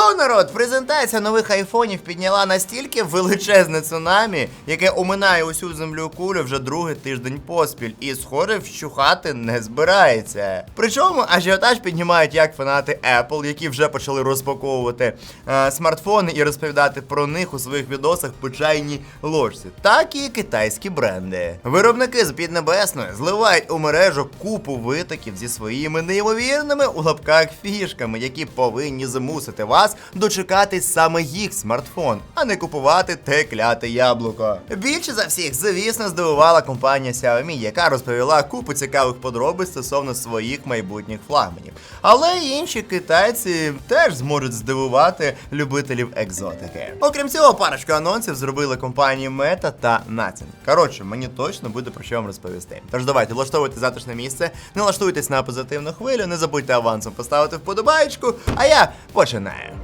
Hello, народ! Презентація нових айфонів підняла настільки величезне цунамі, яке оминає усю землю кулю вже другий тиждень поспіль, і схоже вщухати не збирається. Причому ажіотаж піднімають як фанати Apple, які вже почали розпаковувати е, смартфони і розповідати про них у своїх відосах по чайній ложці, так і китайські бренди. Виробники з Піднебесної зливають у мережу купу витоків зі своїми неймовірними у лапках фішками, які повинні змусити вас дочекатись саме їх смартфон, а не купувати те кляте яблуко. Більше за всіх, звісно, здивувала компанія Xiaomi, яка розповіла купу цікавих подробиць стосовно своїх майбутніх флагманів. Але інші китайці теж зможуть здивувати любителів екзотики. Окрім цього, парочку анонсів зробили компанії Meta та Nothing. Коротше, мені точно буде про що вам розповісти. Тож давайте влаштовуйте затишне місце, налаштуйтесь на позитивну хвилю, не забудьте авансом поставити вподобаєчку, а я починаю.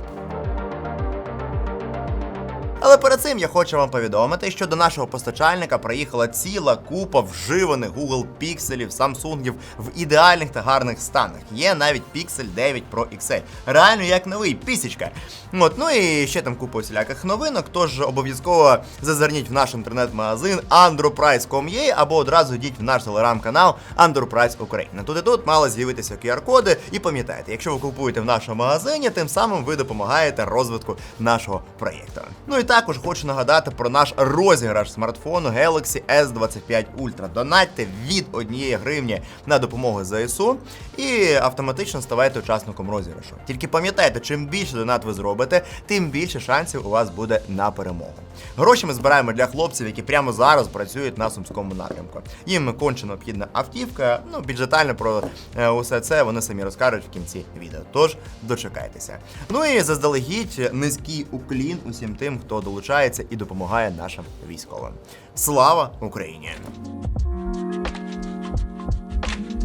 Але перед цим я хочу вам повідомити, що до нашого постачальника приїхала ціла купа вживаних Google пікселів, Samsungів в ідеальних та гарних станах. Є навіть Pixel 9 Pro XL. Реально як новий, пісічка. От, ну і ще там купа всіляких новинок, тож обов'язково зазирніть в наш інтернет-магазин androprice.com.ua або одразу йдіть в наш телеграм-канал Androprice Україна. Тут і тут мали з'явитися QR-коди. І пам'ятайте, якщо ви купуєте в нашому магазині, тим самим ви допомагаєте розвитку нашого проєкту. Ну і також хочу нагадати про наш розіграш смартфону Galaxy S25 Ultra. Донатьте від 1 гривні на допомогу ЗСУ і автоматично ставайте учасником розіграшу. Тільки пам'ятайте, чим більше донат ви зробите, тим більше шансів у вас буде на перемогу. Гроші ми збираємо для хлопців, які прямо зараз працюють на сумському напрямку. Їм конче необхідна автівка. Ну, бюджетально про е, усе це вони самі розкажуть в кінці відео. Тож дочекайтеся. Ну і заздалегідь низький уклін усім тим, хто долучається і допомагає нашим військовим. Слава Україні!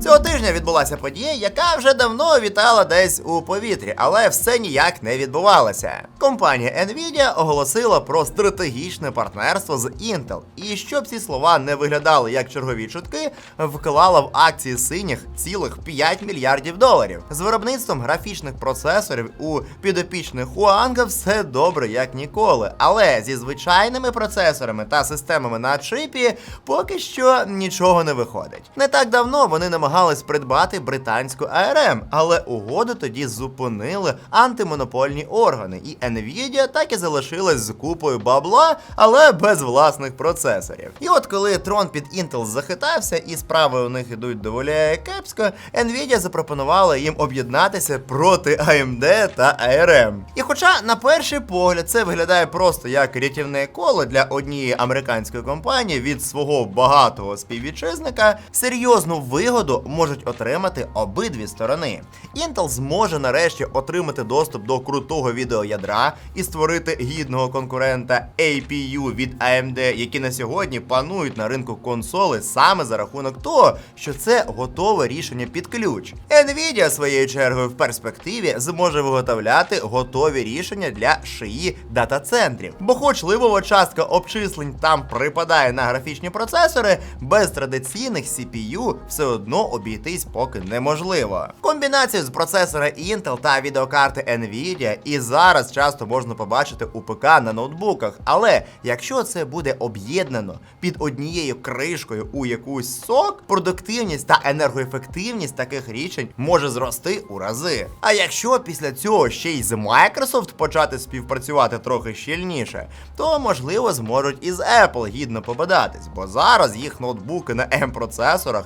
Цього тижня відбулася подія, яка вже давно вітала десь у повітрі, але все ніяк не відбувалося. Компанія Nvidia оголосила про стратегічне партнерство з Intel. І щоб ці слова не виглядали як чергові чутки, вклала в акції синіх цілих 5 мільярдів доларів. З виробництвом графічних процесорів у підопічних Huanga все добре як ніколи. Але зі звичайними процесорами та системами на чипі поки що нічого не виходить. Не так давно вони намагались придбати британську ARM, але угоду тоді зупинили антимонопольні органи, і Nvidia так і залишилась з купою бабла, але без власних процесорів. І от коли трон під Intel захитався і справи у них ідуть доволі кепсько, Nvidia запропонувала їм об'єднатися проти AMD та ARM. І хоча на перший погляд це виглядає просто як рятівне коло для однієї американської компанії від свого багатого співвітчизника, серйозну вигоду можуть отримати обидві сторони. Intel зможе нарешті отримати доступ до крутого відеоядра і створити гідного конкурента APU від AMD, які на сьогодні панують на ринку консоли саме за рахунок того, що це готове рішення під ключ. Nvidia своєю чергою в перспективі зможе виготовляти готові рішення для шиї дата-центрів. Бо, хоч ливова частка обчислень там припадає на графічні процесори, без традиційних CPU все одно обійтись поки неможливо. Комбінацію з процесора Intel та відеокарти Nvidia і зараз часто можна побачити у ПК на ноутбуках. Але якщо це буде об'єднано під однією кришкою у якусь сок, продуктивність та енергоефективність таких рішень може зрости у рази. А якщо після цього ще й з Microsoft почати співпрацювати трохи щільніше, то можливо зможуть і з Apple гідно побадатись, бо зараз їх ноутбуки на M-процесорах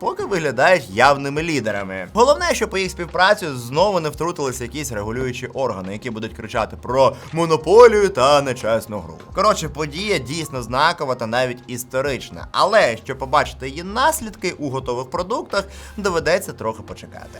поки виглядають явними лідерами. Головне, що по їх співпрацю знову не втрутилися якісь регулюючі органи, які будуть кричати про монополію та нечесну гру. Коротше, подія дійсно знакова та навіть історична. Але щоб побачити її наслідки у готових продуктах, доведеться трохи почекати.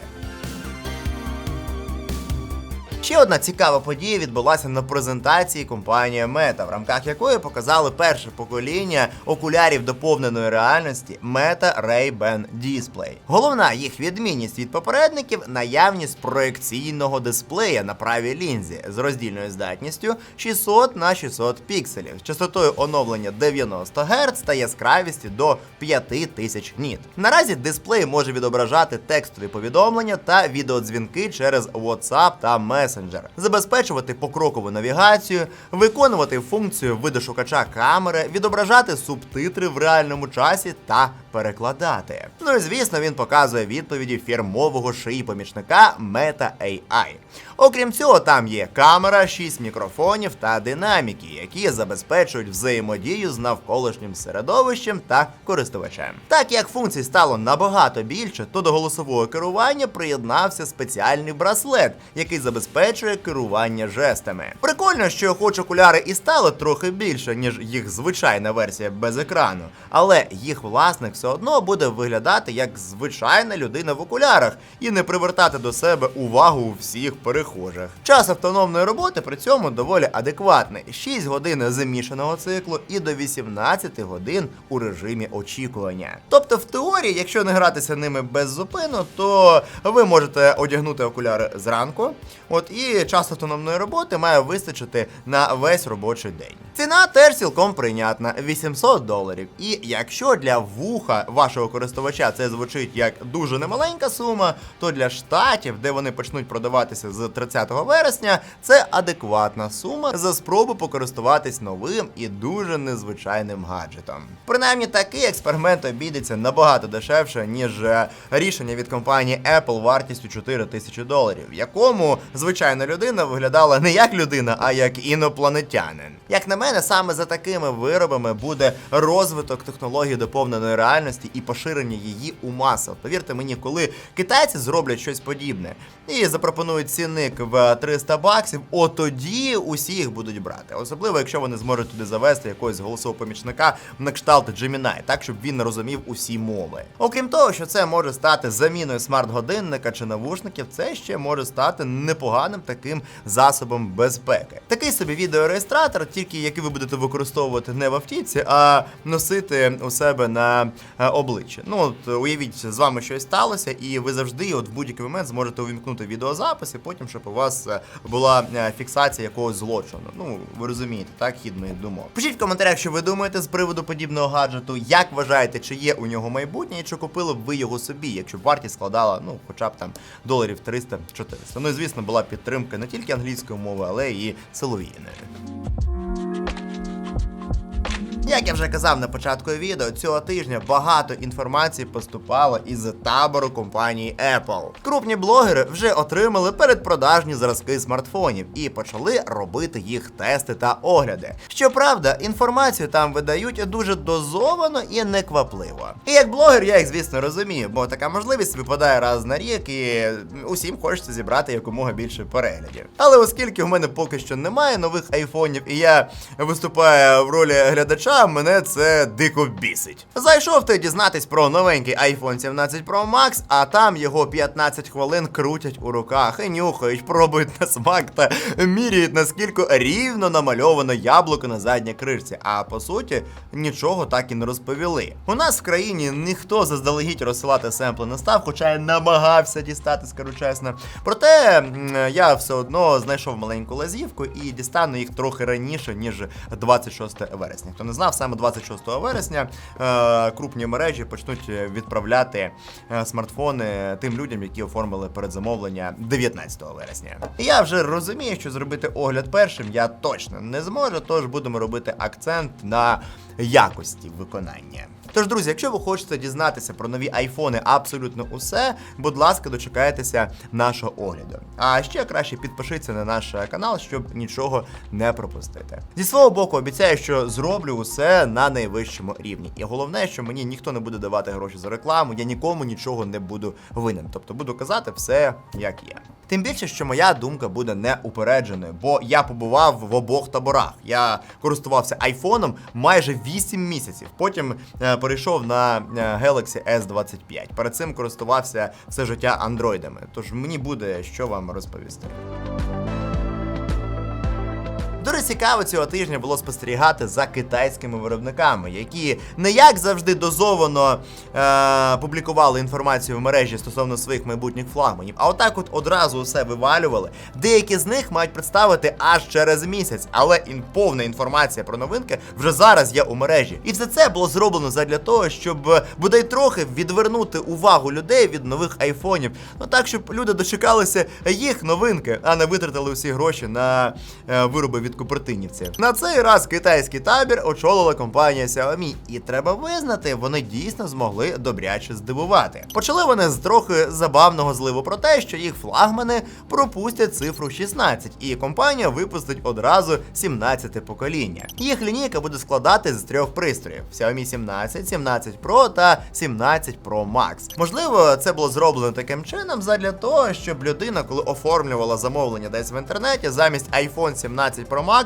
Ще одна цікава подія відбулася на презентації компанії Meta, в рамках якої показали перше покоління окулярів доповненої реальності Meta Ray-Ban Display. Головна їх відмінність від попередників наявність проекційного дисплея на правій лінзі з роздільною здатністю 600 на 600 пікселів, з частотою оновлення 90 Гц та яскравістю до 5000 ніт. Наразі дисплей може відображати текстові повідомлення та відеодзвінки через WhatsApp та Messenger. Месенджер, забезпечувати покрокову навігацію, виконувати функцію видошукача камери, відображати субтитри в реальному часі та перекладати. Ну і звісно, він показує відповіді фірмового шиї помічника Meta AI. Окрім цього, там є камера, 6 мікрофонів та динаміки, які забезпечують взаємодію з навколишнім середовищем та користувачем. Так як функцій стало набагато більше, то до голосового керування приєднався спеціальний браслет, який забезпечує керування жестами. Прикольно, що хоч окуляри і стали трохи більше, ніж їх звичайна версія без екрану, але їх власник все одно буде виглядати як звичайна людина в окулярах і не привертати до себе увагу всіх перехожих. Час автономної роботи при цьому доволі адекватний: 6 годин замішаного циклу і до 18 годин у режимі очікування. Тобто, в теорії, якщо не гратися ними без зупину, то ви можете одягнути окуляри зранку, от і час автономної роботи має вистачити на весь робочий день. Ціна теж цілком прийнятна 800 доларів. І якщо для вуха вашого користувача це звучить як дуже немаленька сума, то для штатів, де вони почнуть продаватися з 30 вересня, це адекватна сума за спробу покористуватись новим і дуже незвичайним гаджетом. Принаймні такий експеримент обійдеться набагато дешевше, ніж е, рішення від компанії Apple вартістю 4 тисячі доларів, якому звичайна людина виглядала не як людина, а як інопланетянин. Як на мене, саме за такими виробами буде розвиток технології доповненої реальності і поширення її у масах. Повірте мені, коли китайці зроблять щось подібне і запропонують цінник в 300 баксів, от тоді усі їх будуть брати. Особливо, якщо вони зможуть туди завести якогось голосового помічника на кшталт Gemini, так щоб він розумів усі мови. Окрім того, що це може стати заміною смарт-годинника чи навушників, це ще може стати непоганим таким засобом безпеки. Такий собі відеореєстратор, тільки який ви будете використовувати не в автівці, а носити у себе на е, обличчі. Ну от уявіть, з вами щось сталося, і ви завжди, от в будь-який момент, зможете увімкнути відеозапис, і потім, щоб у вас е, була е, фіксація якогось злочину. Ну ви розумієте, так хід моїх думок. Пишіть в коментарях, що ви думаєте з приводу подібного гаджету. Як вважаєте, чи є у нього майбутнє, і чи купили б ви його собі, якщо б вартість складала ну хоча б там доларів 300-400. Ну і звісно, була підтримка не тільки англійської мови, але і силовійної. Як я вже казав на початку відео, цього тижня багато інформації поступало із табору компанії Apple. Крупні блогери вже отримали передпродажні зразки смартфонів і почали робити їх тести та огляди. Щоправда, інформацію там видають дуже дозовано і неквапливо. І як блогер, я їх, звісно, розумію, бо така можливість випадає раз на рік, і усім хочеться зібрати якомога більше переглядів. Але оскільки у мене поки що немає нових айфонів, і я виступаю в ролі глядача, мене це дико бісить. Зайшов ти дізнатись про новенький iPhone 17 Pro Max, а там його 15 хвилин крутять у руках і нюхають, пробують на смак та міряють, наскільки рівно намальовано яблуко на задній кришці. А по суті, нічого так і не розповіли. У нас в країні ніхто заздалегідь розсилати семпли не став, хоча я намагався дістати, скажу чесно. Проте я все одно знайшов маленьку лазівку і дістану їх трохи раніше, ніж 26 вересня. Хто не знав, саме 26 вересня е, крупні мережі почнуть відправляти е, смартфони тим людям, які оформили передзамовлення 19 вересня. Я вже розумію, що зробити огляд першим я точно не зможу, тож будемо робити акцент на якості виконання. Тож, друзі, якщо ви хочете дізнатися про нові айфони абсолютно усе, будь ласка, дочекайтеся нашого огляду. А ще краще підпишіться на наш канал, щоб нічого не пропустити. Зі свого боку, обіцяю, що зроблю усе на найвищому рівні. І головне, що мені ніхто не буде давати гроші за рекламу, я нікому нічого не буду винен. Тобто буду казати все як є. Тим більше, що моя думка буде неупередженою, бо я побував в обох таборах. Я користувався айфоном майже 8 місяців. Потім е, перейшов на е, Galaxy S25. Перед цим користувався все життя андроїдами. Тож мені буде що вам розповісти. Цікаво цього тижня було спостерігати за китайськими виробниками, які не як завжди дозовано е- публікували інформацію в мережі стосовно своїх майбутніх флагманів, а отак от одразу усе вивалювали. Деякі з них мають представити аж через місяць, але ін- повна інформація про новинки вже зараз є у мережі. І все це було зроблено задля того, щоб е, бодай трохи відвернути увагу людей від нових айфонів. Ну так, щоб люди дочекалися їх новинки, а не витратили усі гроші на е, вироби від купертинівців. На цей раз китайський табір очолила компанія Xiaomi, і треба визнати, вони дійсно змогли добряче здивувати. Почали вони з трохи забавного зливу про те, що їх флагмани пропустять цифру 16, і компанія випустить одразу 17 покоління. Їх лінійка буде складати з трьох пристроїв: Xiaomi 17, 17 Pro та 17 Pro Max. Можливо, це було зроблено таким чином задля того, щоб людина, коли оформлювала замовлення десь в інтернеті, замість iPhone 17 Pro Max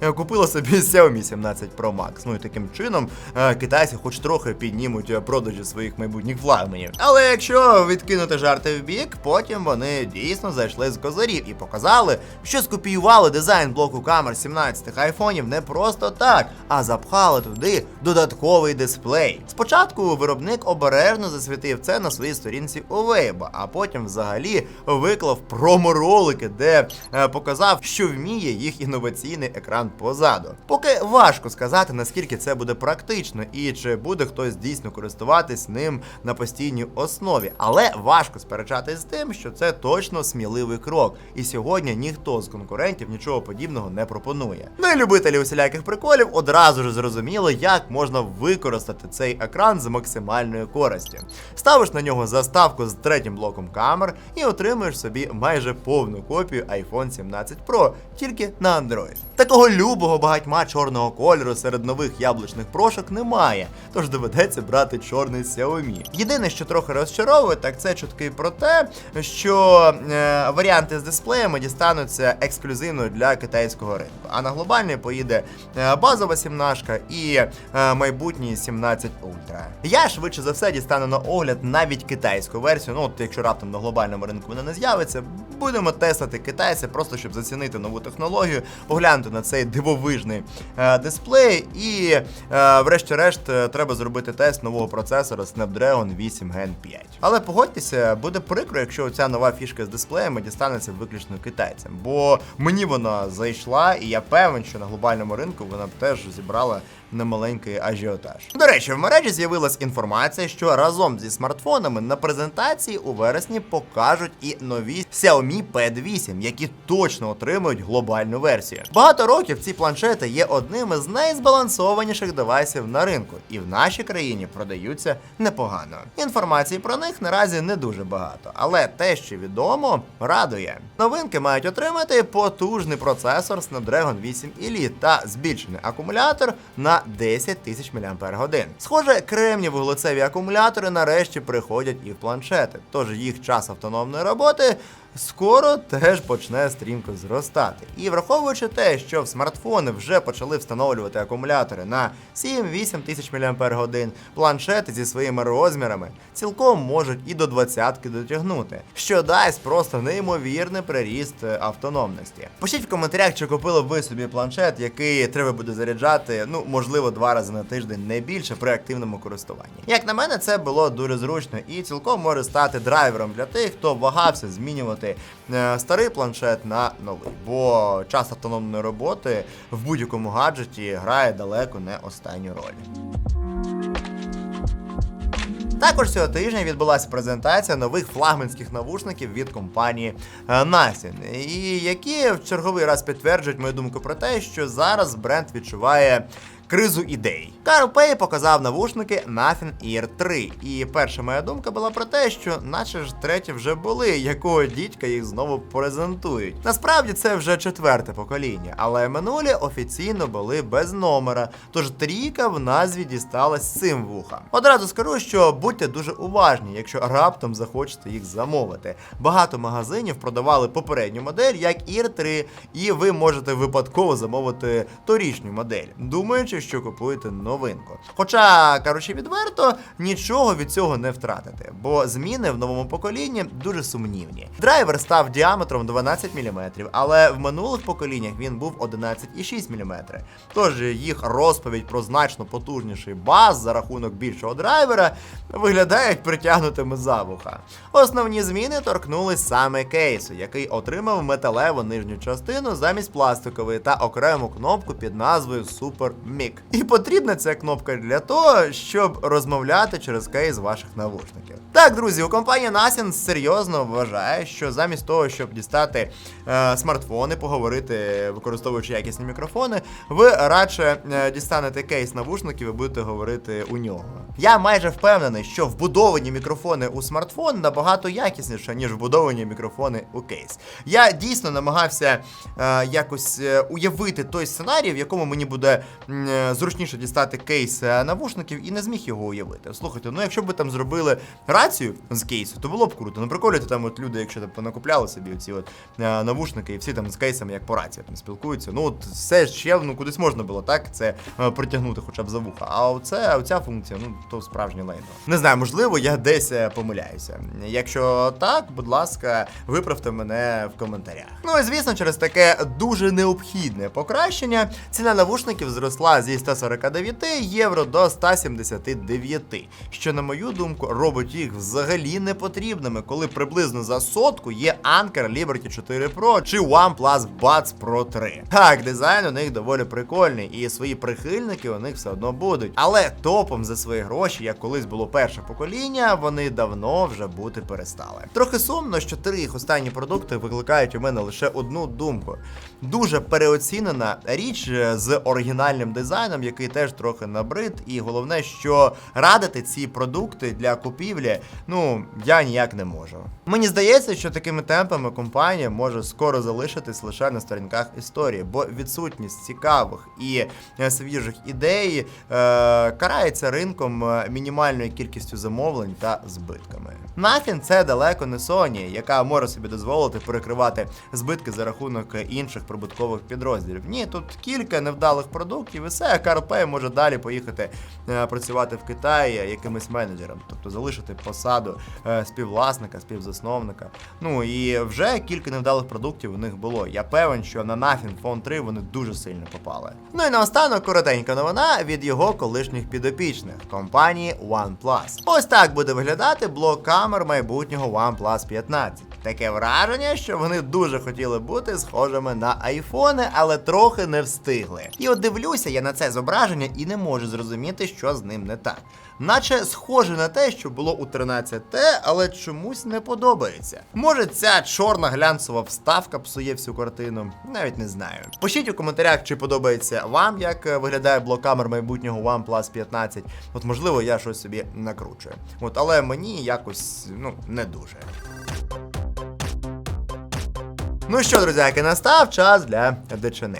е, купила собі Xiaomi 17 Pro Max. Ну і таким чином е, китайці хоч трохи піднімуть е, продажі своїх майбутніх флагманів. Але якщо відкинути жарти в бік, потім вони дійсно зайшли з козарів і показали, що скопіювали дизайн блоку камер 17 айфонів не просто так, а запхали туди додатковий дисплей. Спочатку виробник обережно засвітив це на своїй сторінці у Weibo, а потім взагалі виклав промо-ролики, де показав, що вміє їх інноваційний екран позаду. Поки важко сказати, наскільки це буде практично і чи буде хтось дійсно користуватись ним на постійній основі, але важко сперечатись з тим, що це точно сміливий крок. І сьогодні ніхто з конкурентів нічого подібного не пропонує. Ну і любителі усіляких приколів одразу ж зрозуміли, як можна використати цей екран з максимальною користю. Ставиш на нього заставку з третім блоком камер і отримуєш собі майже повну копію iPhone 17 Pro, тільки на Android. Такого любого багатьма чорного кольору серед нових яблучних прошок немає, тож доведеться брати чорний Xiaomi. Єдине, що трохи розчаровує, так це чутки про те, що е, варіанти з дисплеями дістануться ексклюзивно для китайського ринку. А на глобальний поїде е, базова 17 і е, майбутній 17 Ultra. Я швидше за все дістану на огляд навіть китайську версію. Ну, от якщо раптом на глобальному ринку вона не з'явиться, будемо тестити китайця, просто щоб зацінити нову технологію, поглянути на цей дивовижний е, дисплей. І, е, врешті-решт, е, треба зробити тест нового процесора Snapdragon 8 Gen 5. Але погодьтеся, буде прикро, якщо ця нова фішка з дисплеями дістанеться виключно китайцям. Бо мені вона зайшла, і я певен, що на глобальному ринку вона б теж зібрала немаленький ажіотаж. До речі, в мережі з'явилась інформація, що разом зі смартфонами на презентації у вересні покажуть і нові Xiaomi Pad 8, які точно отримують глобальну версію. Багато років ці планшети є одним із найзбалансованіших девайсів на ринку, і в нашій країні продаються непогано. Інформації про них наразі не дуже багато, але те, що відомо, радує. Новинки мають отримати потужний процесор Snapdragon 8 Elite та збільшений акумулятор на 10 тисяч мАч. Схоже, кремні вуглецеві акумулятори нарешті приходять і в планшети, тож їх час автономної роботи скоро теж почне стрімко зростати. І враховуючи те, що в смартфони вже почали встановлювати акумулятори на 7-8 тисяч мАч, планшети зі своїми розмірами цілком можуть і до двадцятки дотягнути, що дасть просто неймовірний приріст е, автономності. Пишіть в коментарях, чи купили ви собі планшет, який треба буде заряджати, ну можливо, два рази на тиждень, не більше при активному користуванні. Як на мене, це було дуже зручно і цілком може стати драйвером для тих, хто вагався змінювати е, старий планшет на новий, бо час автономної роботи в будь-якому гаджеті грає далеко не останню роль. Також цього тижня відбулася презентація нових флагманських навушників від компанії е, Nasin, і які в черговий раз підтверджують мою думку про те, що зараз бренд відчуває. Кризу ідей. Карл Пей показав навушники Nothing Ear 3. І перша моя думка була про те, що наче ж треті вже були, якого дідька їх знову презентують. Насправді це вже четверте покоління, але минулі офіційно були без номера, тож трійка в назві дісталась цим вухам. Одразу скажу, що будьте дуже уважні, якщо раптом захочете їх замовити. Багато магазинів продавали попередню модель як Ear 3, і ви можете випадково замовити торічню модель, думаючи, що купуєте новинку. Хоча, кажучи відверто, нічого від цього не втратите, бо зміни в новому поколінні дуже сумнівні. Драйвер став діаметром 12 мм, але в минулих поколіннях він був 11,6 мм. Тож їх розповідь про значно потужніший бас за рахунок більшого драйвера виглядають притягнутими за вуха. Основні зміни торкнулись саме кейсу, який отримав металеву нижню частину замість пластикової та окрему кнопку під назвою Super Mic. І потрібна ця кнопка для того, щоб розмовляти через кейс ваших навушників. Так, друзі, у компанії Nasin серйозно вважає, що замість того, щоб дістати е, смартфони, поговорити, використовуючи якісні мікрофони, ви радше е, дістанете кейс навушників і будете говорити у нього. Я майже впевнений, що вбудовані мікрофони у смартфон набагато якісніше, ніж вбудовані мікрофони у кейс. Я дійсно намагався е, якось е, уявити той сценарій, в якому мені буде е, зручніше дістати кейс е, навушників, і не зміг його уявити. Слухайте, ну якщо б ви там зробили рацію з кейсу, то було б круто. Ну приколюйте там от люди, якщо там понакупляли собі оці от е, навушники, і всі там з кейсами як по рації там спілкуються. Ну от все ще ну кудись можна було так це е, притягнути хоча б за вуха. А оце, оця функція, ну то справжнє лайно. Не знаю, можливо, я десь помиляюся. Якщо так, будь ласка, виправте мене в коментарях. Ну і звісно, через таке дуже необхідне покращення ціна навушників зросла зі 149 євро до 179, що, на мою думку, робить їх взагалі непотрібними, коли приблизно за сотку є Anker Liberty 4 Pro чи OnePlus Buds Pro 3. Так, дизайн у них доволі прикольний, і свої прихильники у них все одно будуть. Але топом за свої гроші, як колись було перше покоління, вони давно вже бути перестали. Трохи сумно, що три їх останні продукти викликають у мене лише одну думку. Дуже переоцінена річ е, з оригінальним дизайном, який теж трохи набрид. І головне, що радити ці продукти для купівлі, ну я ніяк не можу. Мені здається, що такими темпами компанія може скоро залишитись лише на сторінках історії, бо відсутність цікавих і е, свіжих ідей е, карається ринком е, мінімальною кількістю замовлень та збитками. Nothing – це далеко не Sony, яка може собі дозволити перекривати збитки за рахунок інших прибуткових підрозділів. Ні, тут кілька невдалих продуктів, і все, КРП може далі поїхати е, працювати в Китаї якимось менеджером, тобто залишити посаду е, співвласника, співзасновника. Ну і вже кілька невдалих продуктів у них було. Я певен, що на Nothing Phone 3 вони дуже сильно попали. Ну і наостанок коротенька новина від його колишніх підопічних компанії OnePlus. Ось так буде виглядати блок камер майбутнього OnePlus 15. Таке враження, що вони дуже хотіли бути схожими на айфони, але трохи не встигли. І от дивлюся я на це зображення і не можу зрозуміти, що з ним не так. Наче схоже на те, що було у 13T, але чомусь не подобається. Може, ця чорна глянцева вставка псує всю картину, навіть не знаю. Пишіть у коментарях, чи подобається вам, як е, виглядає блок камер майбутнього OnePlus 15. От можливо, я щось собі накручую. От, але мені якось ну не дуже. Ну що, друзяки, настав час для дичини.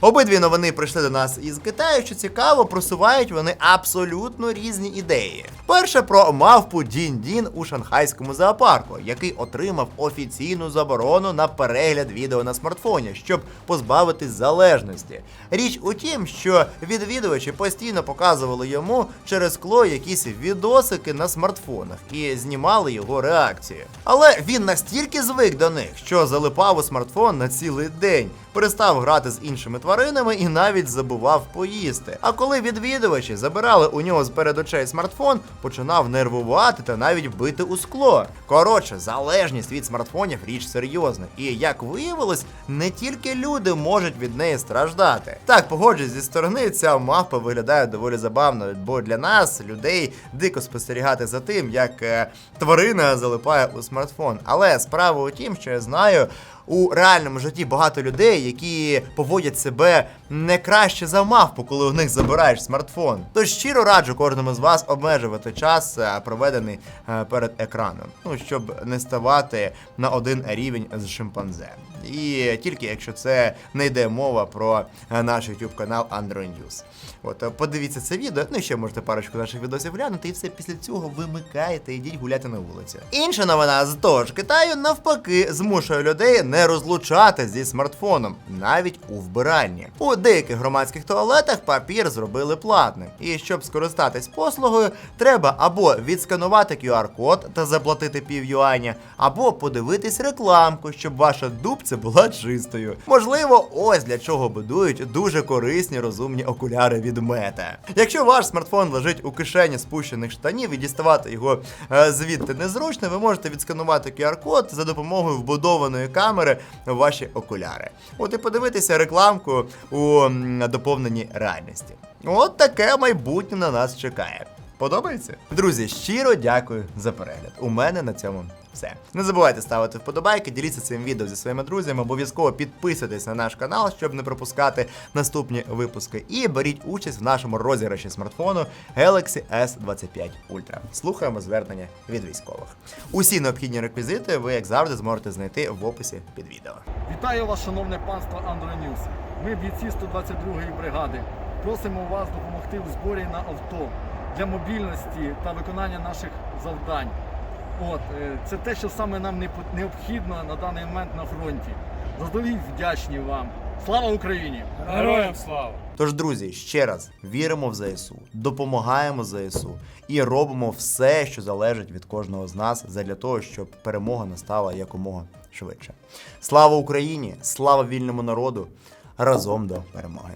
Обидві новини прийшли до нас із Китаю, що цікаво, просувають вони абсолютно різні ідеї. Перше про мавпу Дін-Дін у шанхайському зоопарку, який отримав офіційну заборону на перегляд відео на смартфоні, щоб позбавитись залежності. Річ у тім, що відвідувачі постійно показували йому через скло якісь відосики на смартфонах і знімали його реакції. Але він настільки звик до них, що залипав у смартфон на цілий день, перестав грати з іншими тваринами і навіть забував поїсти. А коли відвідувачі забирали у нього з перед очей смартфон, починав нервувати та навіть бити у скло. Коротше, залежність від смартфонів річ серйозна. І як виявилось, не тільки люди можуть від неї страждати. Так, погоджуюсь, зі сторони ця мавпа виглядає доволі забавно, бо для нас, людей, дико спостерігати за тим, як е, тварина залипає у смартфон. Але справа у тім, що я знаю. У реальному житті багато людей, які поводять себе не краще за мавпу, коли у них забираєш смартфон. Тож щиро раджу кожному з вас обмежувати час, е, проведений е, перед екраном, ну щоб не ставати на один рівень з шимпанзе. І тільки якщо це не йде мова про е, наш YouTube канал Android News. От е, подивіться це відео, ну і ще можете парочку наших відосів глянути, і все після цього вимикаєте, ідіть гуляти на вулиці. Інша новина з того ж Китаю навпаки змушує людей не розлучати зі смартфоном, навіть у вбиральні. У деяких громадських туалетах папір зробили платним. І щоб скористатись послугою, треба або відсканувати QR-код та заплатити пів юаня, або подивитись рекламку, щоб ваша дубця була чистою. Можливо, ось для чого будують дуже корисні розумні окуляри від мета. Якщо ваш смартфон лежить у кишені спущених штанів і діставати його е, звідти незручно, ви можете відсканувати QR-код за допомогою вбудованої камери в ваші окуляри. От і подивитися рекламку у доповненій реальності. От таке майбутнє на нас чекає. Подобається? Друзі, щиро дякую за перегляд. У мене на цьому все. Не забувайте ставити вподобайки, діліться цим відео зі своїми друзями, обов'язково підписуйтесь на наш канал, щоб не пропускати наступні випуски. І беріть участь в нашому розіграші смартфону Galaxy S25 Ultra. Слухаємо звернення від військових. Усі необхідні реквізити ви, як завжди, зможете знайти в описі під відео. Вітаю вас, шановне панство Андронюс. Ми бійці 122-ї бригади. Просимо вас допомогти у зборі на авто для мобільності та виконання наших завдань. От, е, це те, що саме нам необхідно на даний момент на фронті. Заздалегідь вдячні вам. Слава Україні! Героям слава! Тож, друзі, ще раз віримо в ЗСУ, допомагаємо ЗСУ і робимо все, що залежить від кожного з нас, задля того, щоб перемога настала якомога швидше. Слава Україні! Слава вільному народу! Разом до перемоги!